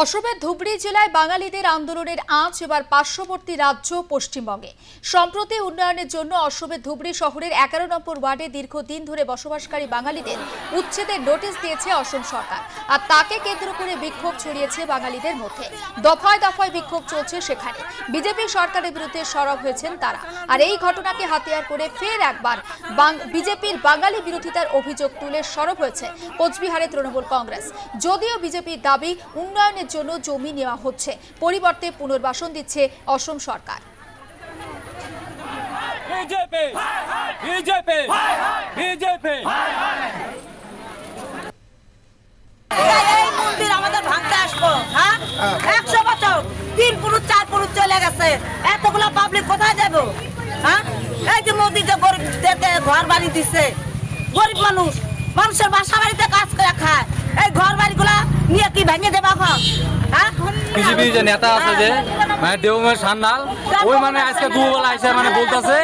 অসমের ধুবড়ী জেলায় বাঙালিদের আন্দোলনের আঁচ এবার পার্শ্ববর্তী রাজ্য পশ্চিমবঙ্গে। সম্প্রতি উন্নয়নের জন্য অসমের ধুবড়ী শহরের এগারো নম্বর ওয়ার্ডে দীর্ঘদিন ধরে বসবাসকারী বাঙালিদের উচ্ছেদের নোটিশ দিয়েছে অসম সরকার। আর তাকে কেন্দ্র করে বিক্ষোভ ছড়িয়েছে বাঙালিদের মধ্যে। দফায় দফায় বিক্ষোভ চলছে সেখানে। বিজেপি সরকারের বিরুদ্ধে সরব হয়েছেন তারা। আর এই ঘটনাকে হাতিয়ার করে ফের একবার বিজেপির বাঙালি বিরোধিতার অভিযোগ তুলে সরব হয়েছে কোচবিহারে তৃণমূল কংগ্রেস। যদিও বিজেপির দাবি উন্নয়নের জন্য জমি নেওয়া হচ্ছে। পরিবর্তে পুনর্বাসন দিচ্ছে অসম সরকার। বিজেপি! বিজেপি! বিজেপি! মন্দির আমাদের ভাঙতে আসব হ্যাঁ? একশো বছর তিন পুরুষ চার পুরুষ চলে গেছে। এতগুলো পাবলিক কোথায় যাব? হ্যাঁ? এই যে মোদি যে গরিবদেরকে ঘর বাড়ি দিচ্ছে গরিব মানুষ মানুষের বাসা বাড়িতে কাজ করে খায়। এই ঘর বাড়িগুলা নিয়ে কি ভেঙে দেবা এখন হ্যাঁ বিজেপি যে নেতা আছে যে মানে দেবমের সান্নাল ওই মানে আজকে দুবেলা এসে মানে বলতেছে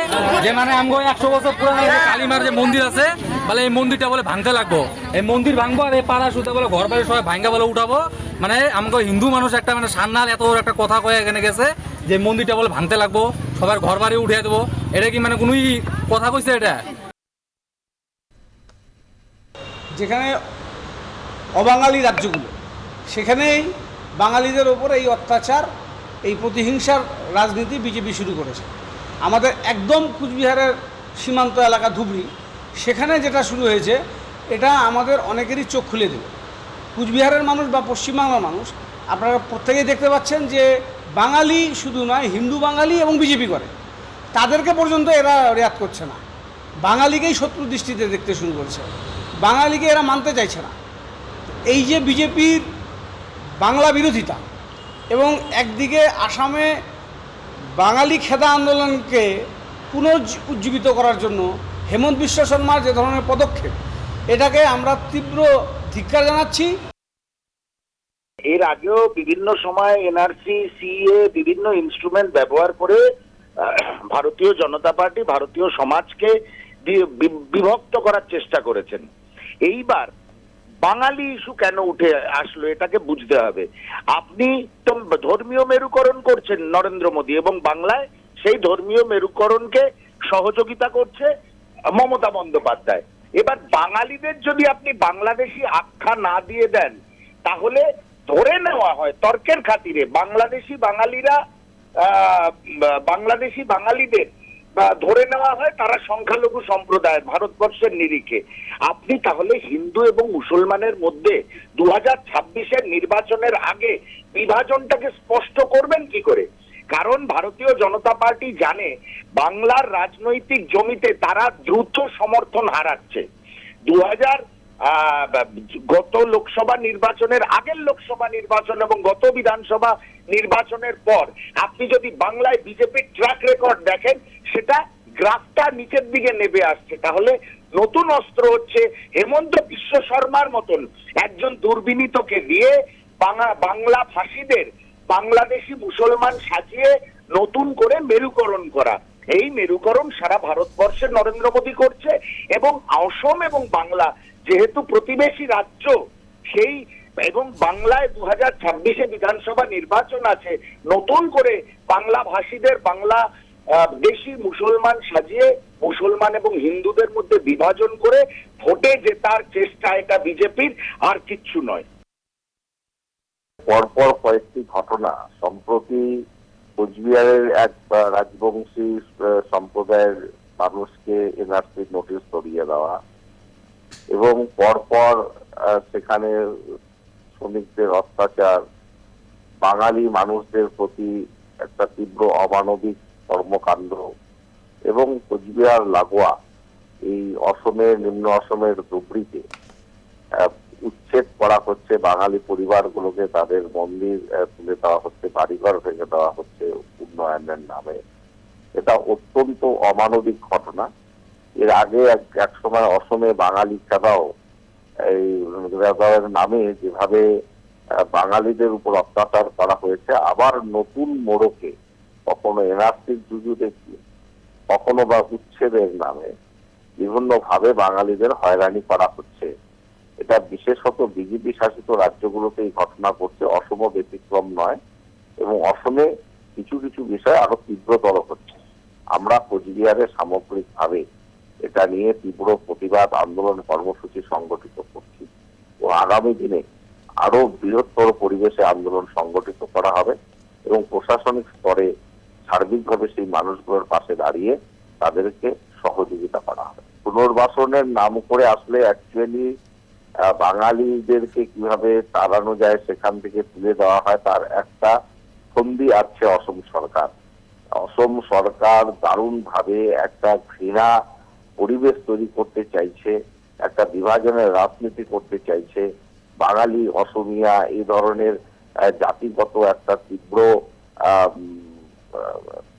যে মানে আমগো একশো বছর পুরানো কালীমার যে মন্দির আছে বলে এই মন্দিরটা বলে ভাঙতে লাগবো। এই মন্দির ভাঙবো আর এই পাড়া সুতে বলে ঘর বাড়ি সবাই ভাঙ্গা বলে উঠাবো। মানে আমাকে হিন্দু মানুষ একটা মানে সান্নাল এত বড় একটা কথা কয়ে এখানে গেছে যে মন্দিরটা বলে ভাঙতে লাগবো সবার ঘর বাড়ি উঠিয়ে দেবো। এটা কি মানে কোনোই কথা কইছে এটা? যেখানে অবাঙালি রাজ্যগুলো। সেখানেই বাঙালিদের ওপর এই অত্যাচার, এই প্রতিহিংসার রাজনীতি বিজেপি শুরু করেছে। আমাদের একদম কুচবিহারের সীমান্ত এলাকা ধুবড়ি, সেখানে যেটা শুরু হয়েছে, এটা আমাদের অনেকেরই চোখ খুলে দেবে। কুচবিহারের মানুষ বা পশ্চিমবাংলার মানুষ, আপনারা প্রত্যেকেই দেখতে পাচ্ছেন যে বাঙালি শুধু নয়, হিন্দু বাঙালি এবং বিজেপি করে। তাদেরকে পর্যন্ত এরা রেয়াত করছে না। বাঙালিকেই শত্রু দৃষ্টিতে দেখতে শুরু করেছে। বাঙালিকে এরা মানতে চাইছে না। এই যে বিজেপির বাংলা বিরোধিতা। এবং একদিকে আসামে বাঙালি খেদা আন্দোলনকে পুনরুজ্জীবিত করার জন্য হেমন্ত বিশ্ব শর্মার যে ধরনের পদক্ষেপ, এটাকে আমরা তীব্র ধিক্কার জানাচ্ছি। এর আগেও বিভিন্ন সময় এনআরসি সিএ বিভিন্ন ইনস্ট্রুমেন্ট ব্যবহার করে ভারতীয় জনতা পার্টি, ভারতীয় সমাজকে বিভক্ত করার চেষ্টা করেছেন। এইবার বাঙালি ইস্যু কেন উঠে আসলো এটাকে বুঝতে হবে। আপনি তো ধর্মীয় মেরুকরণ করছেন নরেন্দ্র মোদী এবং বাংলায় সেই ধর্মীয় মেরুকরণকে সহযোগিতা করছে মমতা বন্দ্যোপাধ্যায়। এবার বাঙালিদের যদি আপনি বাংলাদেশি আখ্যা না দিয়ে দেন, তাহলে ধরে নেওয়া হয় তর্কের খাতিরে বাংলাদেশি বাঙালিরা বাংলাদেশি বাঙালিদের ধরে নেওয়া হয় তারা সংখ্যালঘু সম্প্রদায় ভারতবর্ষের নিরিখে। আপনি তাহলে হিন্দু এবং মুসলমানের মধ্যে দু হাজার ছাব্বিশের নির্বাচনের আগে বিভাজনটাকে স্পষ্ট করবেন কি করে? কারণ ভারতীয় জনতা পার্টি জানে বাংলার রাজনৈতিক জমিতে তারা দ্রুত সমর্থন হারাচ্ছে। দু হাজার গত লোকসভা নির্বাচনের আগের লোকসভা নির্বাচন এবং গত বিধানসভা নির্বাচনের পর, আপনি যদি বাংলায় বিজেপির ট্র্যাক রেকর্ড দেখেন, সেটা গ্রাফটা নিচের দিকে নেমে আসছে। তাহলে নতুন অস্ত্র হচ্ছে হেমন্ত বিশ্ব শর্মার মতন একজন দুর্বিনীতকে দিয়ে বাংলা ফাঁসিদের বাংলাদেশি মুসলমান সাজিয়ে নতুন করে মেরুকরণ করা। এই মেরুকরণ সারা ভারতবর্ষে নরেন্দ্র মোদী করছে এবং অসম এবং বাংলা যেহেতু প্রতিবেশী রাজ্য, সেই এবং বাংলায় দু হাজার ছাব্বিশে বিধানসভা নির্বাচন আছে, নতুন করে বাংলা ভাষীদের বাংলা দেশি মুসলমান সাজিয়ে, মুসলমান এবং হিন্দুদের মধ্যে বিভাজন করে ভোটে জেতার চেষ্টা এটা বিজেপির, আর কিচ্ছু নয়। পরপর কয়েকটি ঘটনা, সম্প্রতি কোচবিহারের এক রাজবংশী সম্প্রদায়ের মানুষকে এনআরসি নোটিশ করিয়ে দেওয়া এবং পরপর সেখানে শ্রমিকদের অত্যাচার, বাঙালি মানুষদের প্রতি একটা তীব্র অমানবিক কর্মকাণ্ড এবং কোচবিহার লাগোয়া এই অসমের, নিম্ন অসমের ধুবড়িতে উচ্ছেদ করা হচ্ছে বাঙালি পরিবারগুলোকে তাদের মন্দির তুলে দেওয়া হচ্ছে, বাড়িঘর ভেঙে দেওয়া হচ্ছে উন্নয়নের নামে। এটা অত্যন্ত অমানবিক ঘটনা। এর আগে এক সময় অসমে বাঙালি খেদাও এই খেদাওয়ের নামে যেভাবে বাঙালিদের উপর অত্যাচার করা হয়েছে, আবার নতুন মোড়কে কখনো এনআরসির জুজু দেখি কখনো বা উচ্ছেদের নামে বিভিন্ন ভাবে বাঙালিদের হয়রানি করা হচ্ছে। এটা বিশেষত বিজেপি শাসিত রাজ্যগুলোতে এই ঘটনা ঘটছে, অসম ব্যতিক্রম নয় এবং অসমে কিছু কিছু বিষয় আরও তীব্রতর হচ্ছে। আমরা কোচবিহারে সামগ্রিকভাবে নিয়ে তীব্র প্রতিবাদ আন্দোলন কর্মসূচি সংগঠিত করছি। ও আগামী দিনে আরও বৃহত্তর পরিবেশে আন্দোলন সংগঠিত করা হবে এবং প্রশাসনিক স্তরে সার্বিকভাবে সেই মানুষগুলোর পাশে দাঁড়িয়ে তাদেরকে সহযোগিতা করা হবে। পুনর্বাসনের নাম করে আসলে অ্যাকচুয়ালি বাঙালিদেরকে কীভাবে তাড়ানো যায় সেখান থেকে তুলে দেওয়া হয় তার একটা ফন্দি আছে অসম সরকার। অসম সরকার দারুণ ভাবে একটা ঘৃণা পরিবেশ তৈরি করতে চাইছে, একটা বিভাজনের রাজনীতি করতে চাইছে, বাঙালি, অসমিয়া, এই ধরনের জাতিগত একটা তীব্র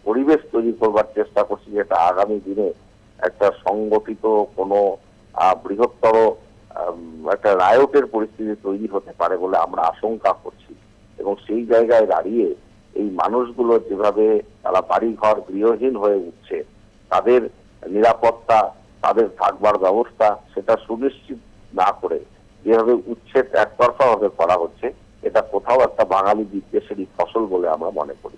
পরিবেশ তৈরি করবার চেষ্টা করছে যেটা আগামী দিনে একটা সংগঠিত কোনো বৃহত্তর একটা রায়টের পরিস্থিতি তৈরি হতে পারে বলে আমরা আশঙ্কা করছি। এবং সেই জায়গায় দাঁড়িয়ে এই মানুষগুলো যেভাবে তারা বাড়িঘর গৃহহীন হয়ে উঠছে, তাদের নিরাপত্তা, তাদের থাকবার ব্যবস্থা, সেটা সুনিশ্চিত না করে যেভাবে উচ্ছেদ একতরফা ভাবে করা হচ্ছে, এটা কোথাও একটা বাঙালি বিদ্বেষেরই ফসল বলে আমরা মনে করি।